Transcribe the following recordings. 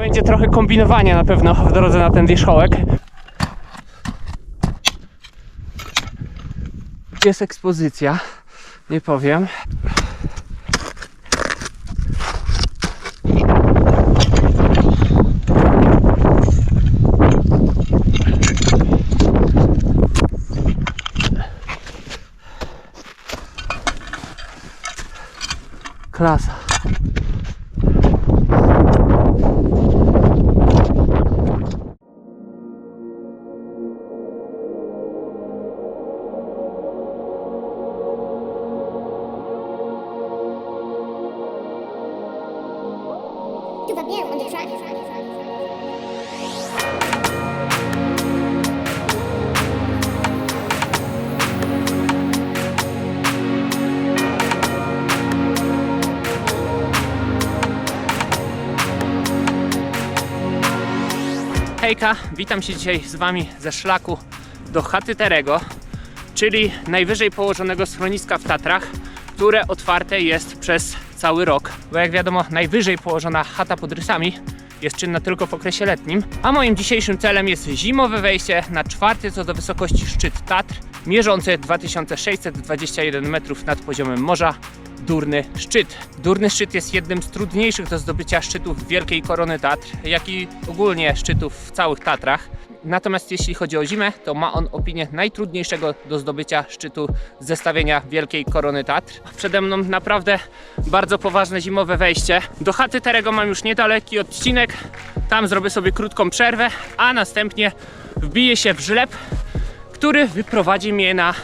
Będzie trochę kombinowania na pewno w drodze na ten wierzchołek. Jest ekspozycja, nie powiem. Klasa. Track. Hejka, witam się dzisiaj z Wami ze szlaku do chaty Terego, czyli najwyżej położonego schroniska w Tatrach, które otwarte jest przez cały rok. Bo jak wiadomo, najwyżej położona chata pod rysami jest czynna tylko w okresie letnim. A moim dzisiejszym celem jest zimowe wejście na czwarty co do wysokości szczyt Tatr, mierzący 2621 metrów nad poziomem morza. Durny Szczyt. Durny Szczyt jest jednym z trudniejszych do zdobycia szczytów Wielkiej Korony Tatr, jak i ogólnie szczytów w całych Tatrach. Natomiast jeśli chodzi o zimę, to ma on opinię najtrudniejszego do zdobycia szczytu zestawienia Wielkiej Korony Tatr. Przede mną naprawdę bardzo poważne zimowe wejście. Do chaty Terego mam już niedaleki odcinek. Tam zrobię sobie krótką przerwę, a następnie wbiję się w żleb, który wyprowadzi mnie na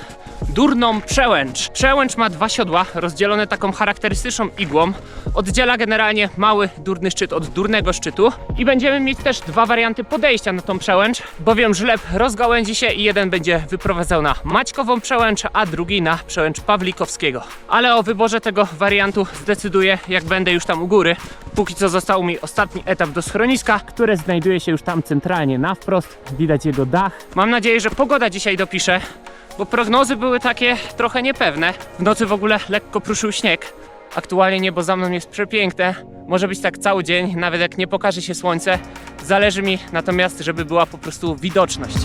durną przełęcz. Przełęcz ma dwa siodła, rozdzielone taką charakterystyczną igłą. Oddziela generalnie mały durny szczyt od durnego szczytu. I będziemy mieć też dwa warianty podejścia na tą przełęcz, bowiem żleb rozgałęzi się i jeden będzie wyprowadzał na Maćkową przełęcz, a drugi na przełęcz Pawlikowskiego. Ale o wyborze tego wariantu zdecyduję, jak będę już tam u góry. Póki co został mi ostatni etap do schroniska, które znajduje się już tam centralnie na wprost. Widać jego dach. Mam nadzieję, że pogoda dzisiaj dopisze, bo prognozy były takie trochę niepewne. W nocy w ogóle lekko pruszył śnieg. Aktualnie niebo za mną jest przepiękne. Może być tak cały dzień, nawet jak nie pokaże się słońce. Zależy mi natomiast, żeby była po prostu widoczność.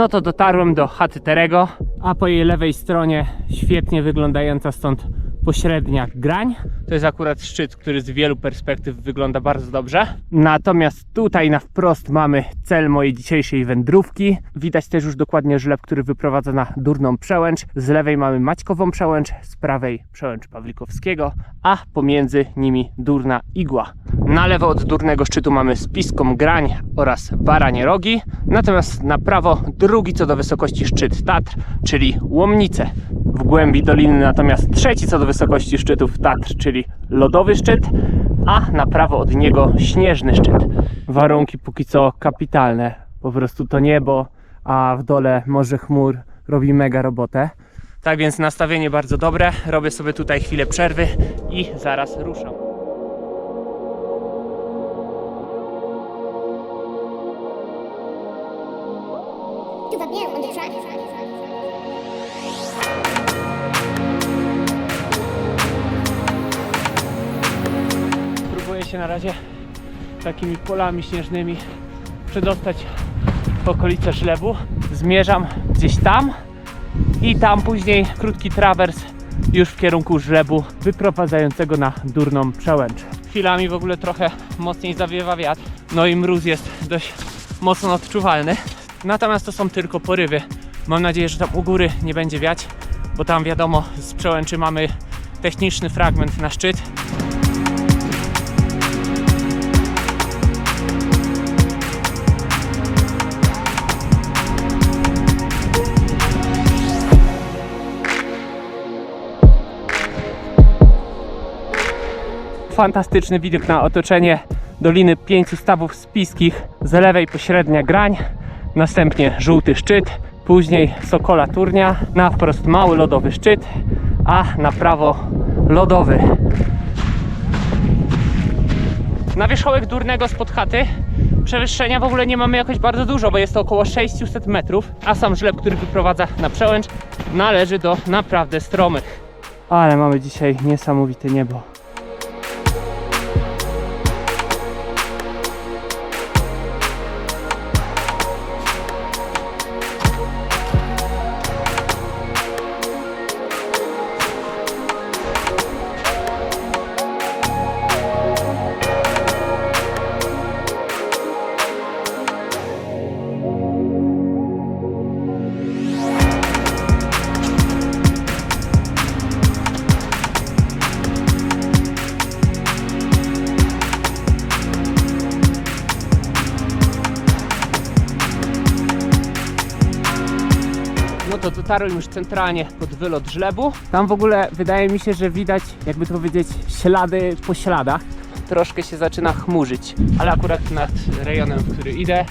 No to dotarłem do chaty Terego, a po jej lewej stronie świetnie wyglądająca stąd pośrednia grań. To jest akurat szczyt, który z wielu perspektyw wygląda bardzo dobrze. Natomiast tutaj na wprost mamy cel mojej dzisiejszej wędrówki. Widać też już dokładnie żleb, który wyprowadza na Durną Przełęcz. Z lewej mamy Maćkową Przełęcz, z prawej Przełęcz Pawlikowskiego, a pomiędzy nimi Durna Igła. Na lewo od Durnego Szczytu mamy Spiską Grań oraz Baranie Rogi, natomiast na prawo drugi co do wysokości szczyt Tatr, czyli Łomnice. W głębi doliny natomiast trzeci co do wysokości szczytów Tatr, czyli Lodowy Szczyt, a na prawo od niego Śnieżny Szczyt. Warunki póki co kapitalne, po prostu to niebo, a w dole morze chmur robi mega robotę. Tak więc nastawienie bardzo dobre, robię sobie tutaj chwilę przerwy i zaraz ruszam. Się na razie takimi polami śnieżnymi przedostać w okolice żlebu. Zmierzam gdzieś tam i tam później krótki trawers już w kierunku żlebu wyprowadzającego na durną przełęcz. Chwilami w ogóle trochę mocniej zawiewa wiatr, no i mróz jest dość mocno odczuwalny. Natomiast to są tylko porywy. Mam nadzieję, że tam u góry nie będzie wiać, bo tam wiadomo z przełęczy mamy techniczny fragment na szczyt, fantastyczny widok na otoczenie Doliny Pięciu Stawów Spiskich, z lewej pośrednia grań, następnie żółty szczyt, później Sokola Turnia, na wprost mały lodowy szczyt, a na prawo lodowy. Na wierzchołek Durnego spod chaty przewyższenia w ogóle nie mamy jakoś bardzo dużo, bo jest to około 600 metrów, a sam żleb, który wyprowadza na przełęcz, należy do naprawdę stromych. Ale mamy dzisiaj niesamowite niebo. Dotarłem już centralnie pod wylot żlebu. Tam w ogóle wydaje mi się, że widać, jakby to powiedzieć, ślady po śladach. Troszkę się zaczyna chmurzyć, ale akurat nad rejonem, w który idę,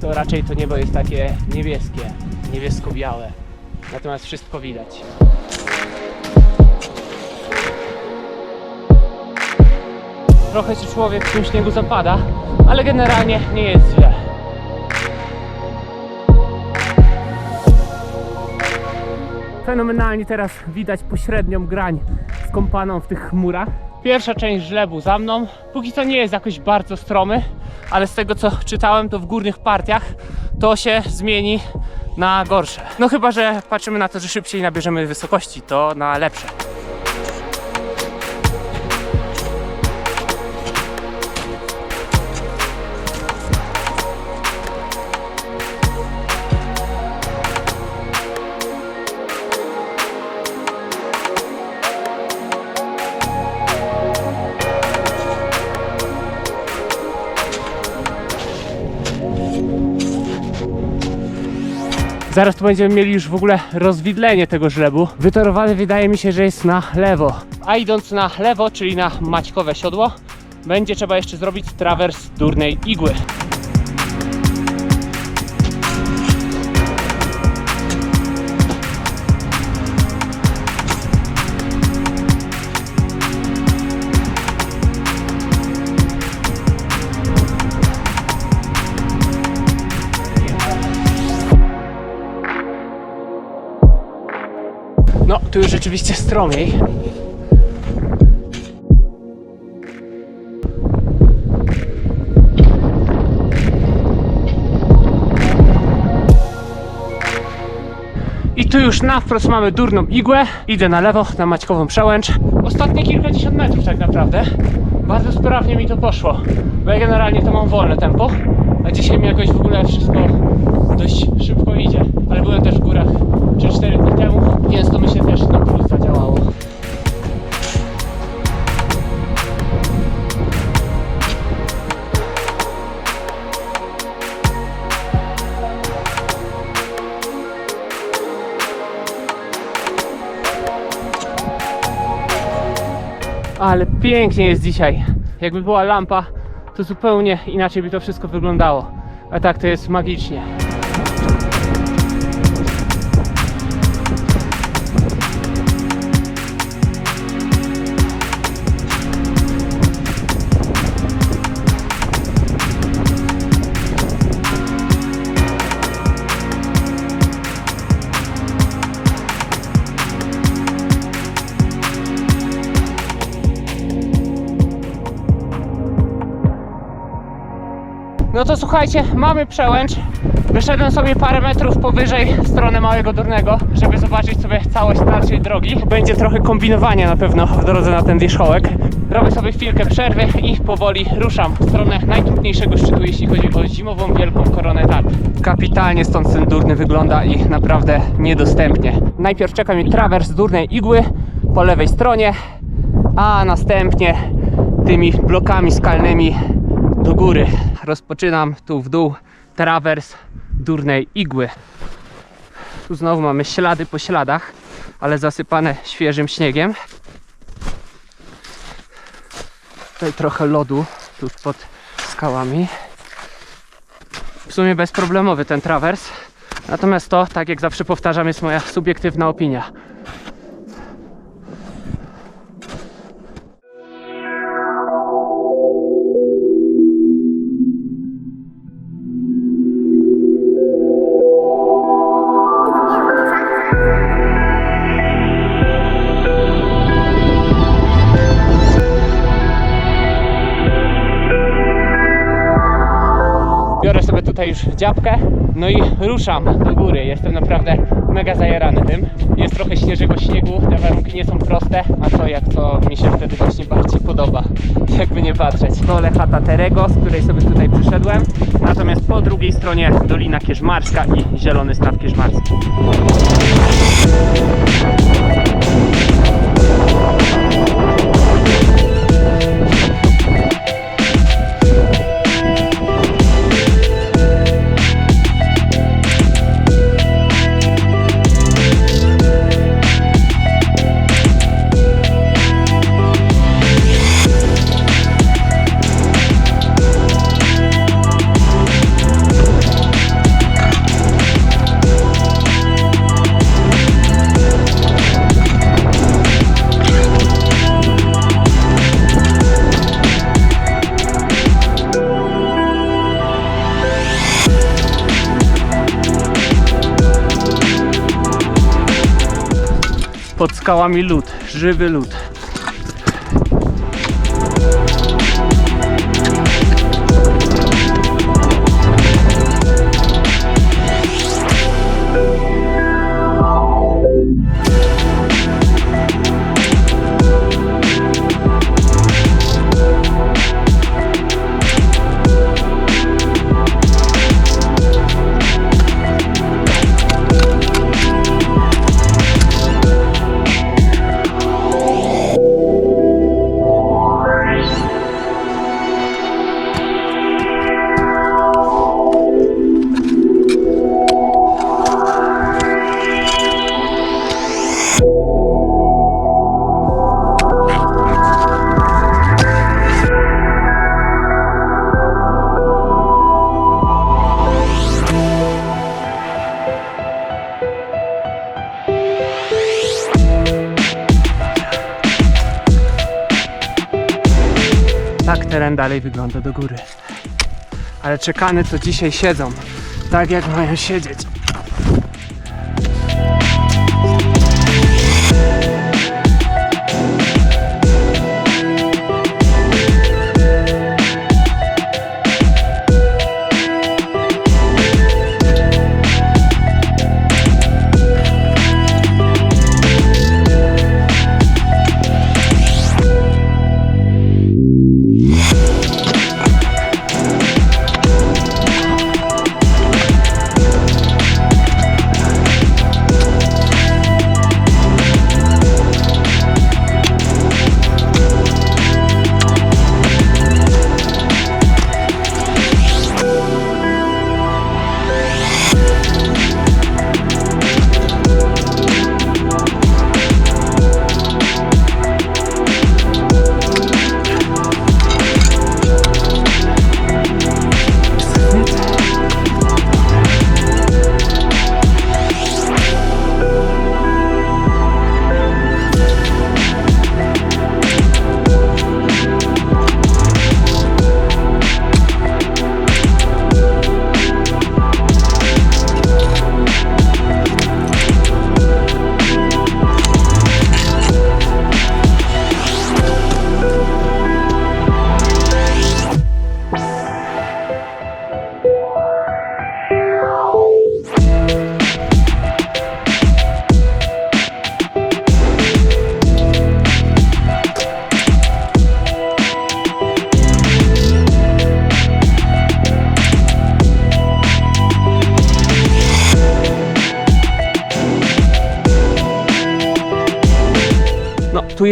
to raczej to niebo jest takie niebieskie, niebiesko-białe. Natomiast wszystko widać. Trochę się człowiek w tym śniegu zapada, ale generalnie nie jest źle. Fenomenalnie teraz widać pośrednią grań skąpaną w tych chmurach. Pierwsza część żlebu za mną. Póki co nie jest jakoś bardzo stromy, ale z tego co czytałem, to w górnych partiach to się zmieni na gorsze. No chyba, że patrzymy na to, że szybciej nabierzemy wysokości, to na lepsze. Zaraz tu będziemy mieli już w ogóle rozwidlenie tego żlebu. Wytorowany wydaje mi się, że jest na lewo. A idąc na lewo, czyli na Maćkowe siodło, będzie trzeba jeszcze zrobić trawers durnej igły. No, tu już rzeczywiście stromiej. I tu już na wprost mamy durną igłę. Idę na lewo, na Maćkową przełęcz. Ostatnie kilkadziesiąt metrów tak naprawdę. Bardzo sprawnie mi to poszło. Bo ja generalnie to mam wolne tempo. A dzisiaj mi jakoś w ogóle wszystko dość szybko idzie. Ale byłem też w górach 3-4 dni temu, więc to myślę też na plus zadziałało. Ale pięknie jest dzisiaj. Jakby była lampa, to zupełnie inaczej by to wszystko wyglądało. A tak to jest magicznie. No to słuchajcie, mamy przełęcz. Wyszedłem sobie parę metrów powyżej w stronę Małego Durnego, żeby zobaczyć sobie całość dalszej drogi. Będzie trochę kombinowania na pewno w drodze na ten wierzchołek. Robię sobie chwilkę przerwy i powoli ruszam w stronę najtrudniejszego szczytu, jeśli chodzi o zimową wielką koronę Tatr. Kapitalnie stąd ten Durny wygląda i naprawdę niedostępnie. Najpierw czeka mi trawers Durnej Igły po lewej stronie, a następnie tymi blokami skalnymi do góry. Rozpoczynam tu w dół trawers durnej igły. Tu znowu mamy ślady po śladach, ale zasypane świeżym śniegiem. Tutaj trochę lodu tuż pod skałami. W sumie bezproblemowy ten trawers. Natomiast to, tak jak zawsze powtarzam, jest moja subiektywna opinia. Ruszam do góry. Jestem naprawdę mega zajarany tym. Jest trochę śnieżego śniegu, te warunki nie są proste, a co jak to mi się wtedy właśnie bardziej podoba, jakby nie patrzeć. Dole chata Terego, z której sobie tutaj przyszedłem, natomiast po drugiej stronie Dolina Kierzmarska i Zielony Staw Kierzmarski. Pod skałami lód, żywy lód. Wygląda do góry. Ale czekany to dzisiaj siedzą. Tak jak mają siedzieć.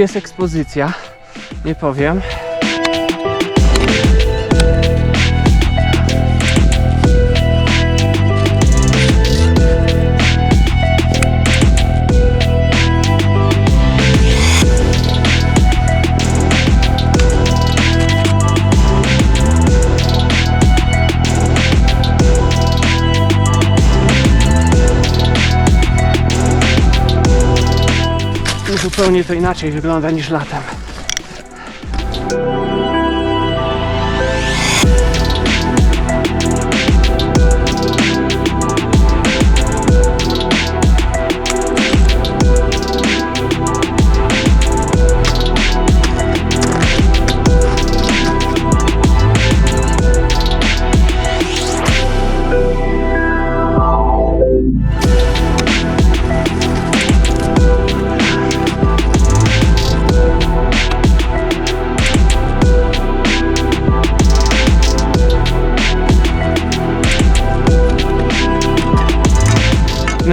Jest ekspozycja. Nie powiem. Zupełnie to inaczej wygląda niż latem.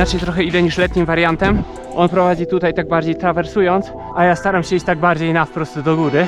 Inaczej trochę idę niż letnim wariantem. On prowadzi tutaj tak bardziej trawersując, a ja staram się iść tak bardziej na wprost do góry.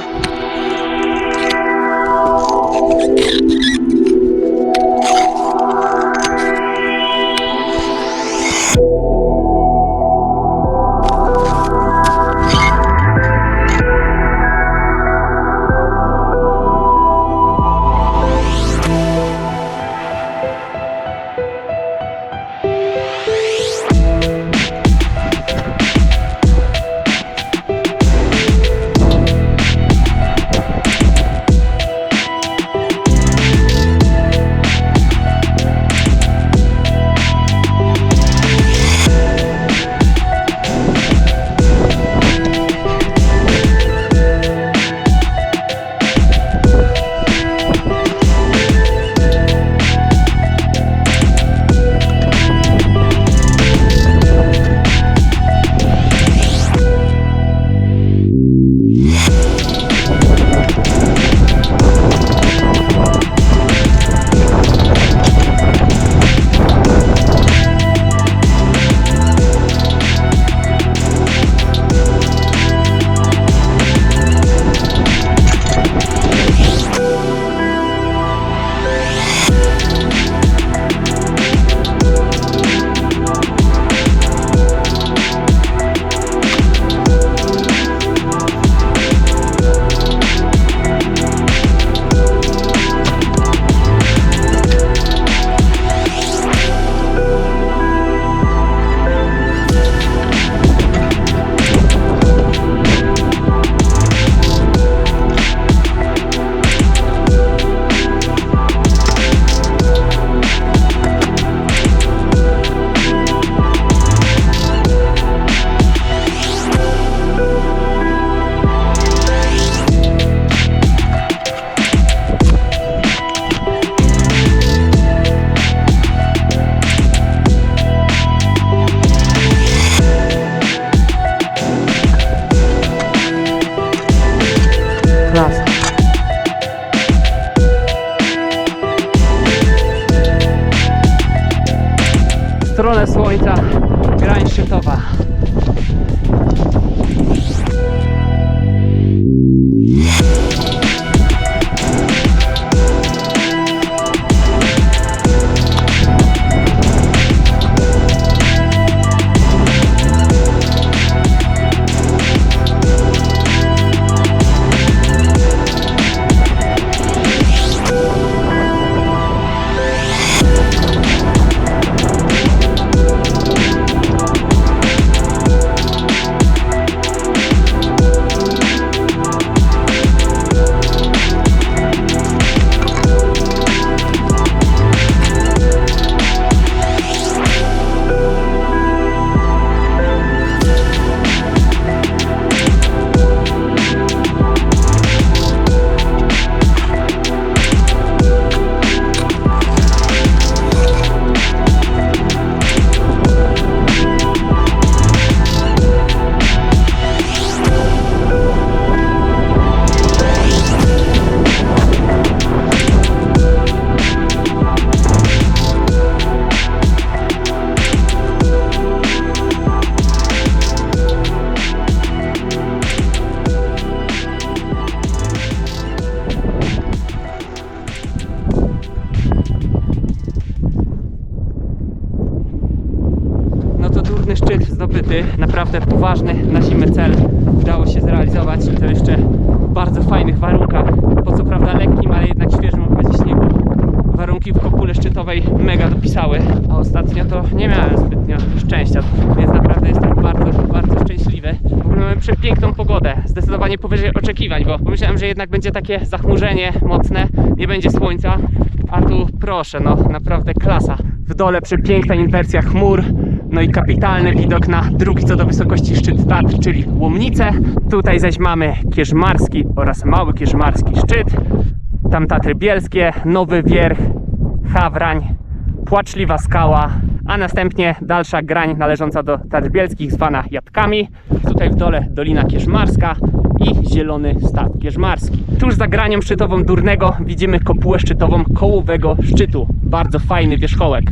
Zrealizować i to jeszcze w bardzo fajnych warunkach. Po co prawda lekkim, ale jednak świeżym okresie śniegu. warunki w kopule szczytowej mega dopisały, a ostatnio to nie miałem zbytnio szczęścia, więc naprawdę jestem bardzo, bardzo szczęśliwy. W ogóle mamy przepiękną pogodę, zdecydowanie powyżej oczekiwań, bo pomyślałem, że jednak będzie takie zachmurzenie mocne, nie będzie słońca, a tu proszę, no naprawdę klasa. W dole przepiękna inwersja chmur, no i kapitalny widok na drugi co do wysokości szczyt Tatr, czyli Łomnice. Tutaj zaś mamy Kierzmarski oraz Mały Kierzmarski szczyt. Tam Tatry Bielskie, Nowy Wierch, Hawrań, Płaczliwa Skała, a następnie dalsza grań należąca do Tatr Bielskich zwana Jadkami. Tutaj w dole Dolina Kierzmarska i Zielony Staw Kierzmarski. Tuż za granią szczytową Durnego widzimy kopułę szczytową Kołowego Szczytu. Bardzo fajny wierzchołek.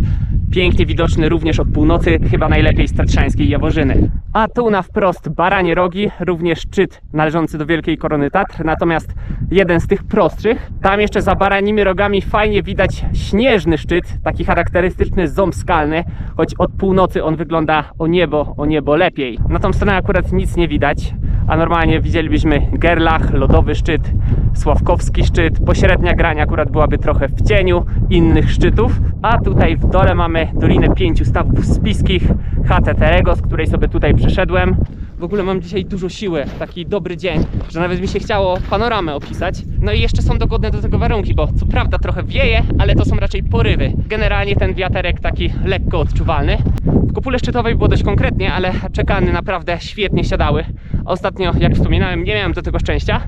Pięknie widoczny również od północy, chyba najlepiej z Tatrzańskiej Jaworzyny. A tu na wprost Baranie Rogi, również szczyt należący do Wielkiej Korony Tatr, natomiast jeden z tych prostszych. Tam jeszcze za Baranimi Rogami fajnie widać śnieżny szczyt, taki charakterystyczny ząb skalny, choć od północy on wygląda o niebo, o niebo lepiej. Na tą stronę akurat nic nie widać, a normalnie widzielibyśmy Gerlach, Lodowy Szczyt, Sławkowski Szczyt, pośrednia grań akurat byłaby trochę w cieniu innych szczytów, a tutaj w dole mamy Dolinę Pięciu Stawów Spiskich, chatę z której sobie tutaj przyszedłem. W ogóle mam dzisiaj dużo siły, taki dobry dzień, że nawet mi się chciało panoramę opisać. No i jeszcze są dogodne do tego warunki, bo co prawda trochę wieje, ale to są raczej porywy. Generalnie ten wiaterek taki lekko odczuwalny. W kopule szczytowej było dość konkretnie, ale czekany naprawdę świetnie siadały. Ostatnio, jak wspominałem, nie miałem do tego szczęścia,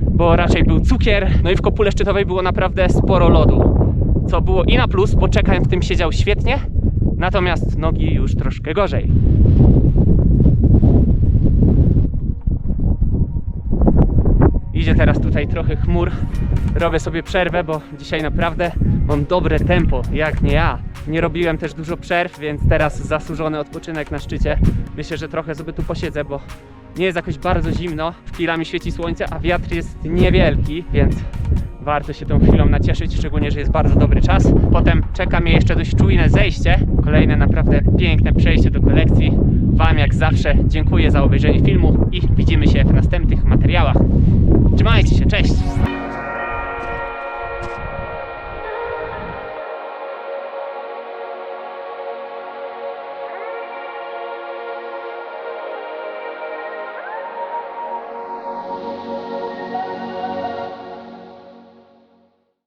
bo raczej był cukier. No i w kopule szczytowej było naprawdę sporo lodu, co było i na plus, bo czekałem w tym siedział świetnie, natomiast nogi już troszkę gorzej. Idzie teraz tutaj trochę chmur. Robię sobie przerwę, bo dzisiaj naprawdę mam dobre tempo, jak nie ja. Nie robiłem też dużo przerw, więc teraz zasłużony odpoczynek na szczycie. Myślę, że trochę sobie tu posiedzę, bo nie jest jakoś bardzo zimno. Chwilami świeci słońce, a wiatr jest niewielki, więc warto się tą chwilą nacieszyć, szczególnie, że jest bardzo dobry czas. Potem czeka mnie jeszcze dość czujne zejście. Kolejne naprawdę piękne przejście do kolekcji. Wam jak zawsze dziękuję za obejrzenie filmu i widzimy się w następnych materiałach. Trzymajcie się, cześć!